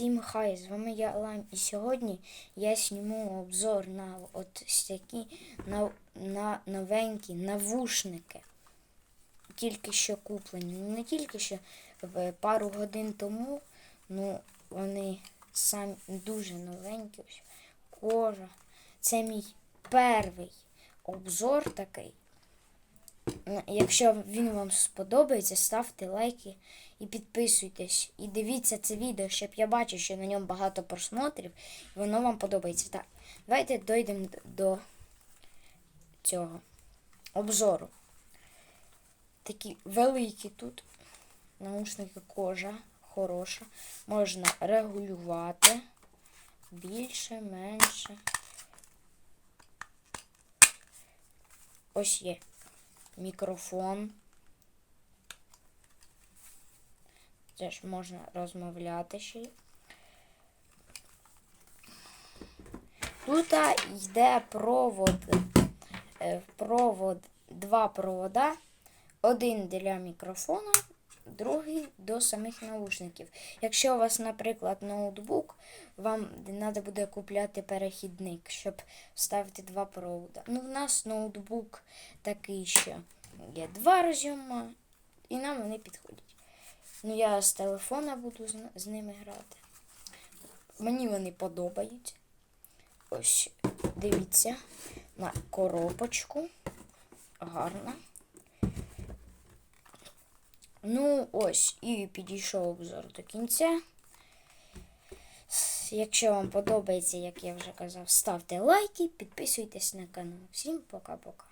Всім хай, з вами я Лайм, і сьогодні я зніму обзор на от такі на, на новенькі навушники. Тільки що куплені. Ну, Не тільки що пару годин тому, ну вони самі дуже новенькі. Кожа. Це мій перший обзор такий. Якщо він вам сподобається, ставте лайки і підписуйтесь. І дивіться це відео, щоб я бачив, що на ньому багато просмотрів, і воно вам подобається. Так, давайте дойдемо до цього обзору. Такі великі тут. Наушники кожа хороша. Можна регулювати більше, менше. Ось є мікрофон. Це ж можна розмовляти ще. Тут йде провод, е, провод, два провода. Один для мікрофона, другий до самих наушників. Якщо у вас, наприклад, ноутбук, вам треба буде купляти перехідник, щоб вставити два провода. Ну, в нас ноутбук такий, що є два розйома, і нам вони підходять. Ну, я з телефона буду з, ними грати. Мені вони подобаються. Ось, дивіться на коробочку. Гарна. Ну, ось, і підійшов обзор до кінця. Якщо вам подобається, як я вже казав, ставте лайки, підписуйтесь на канал. Всім пока-пока.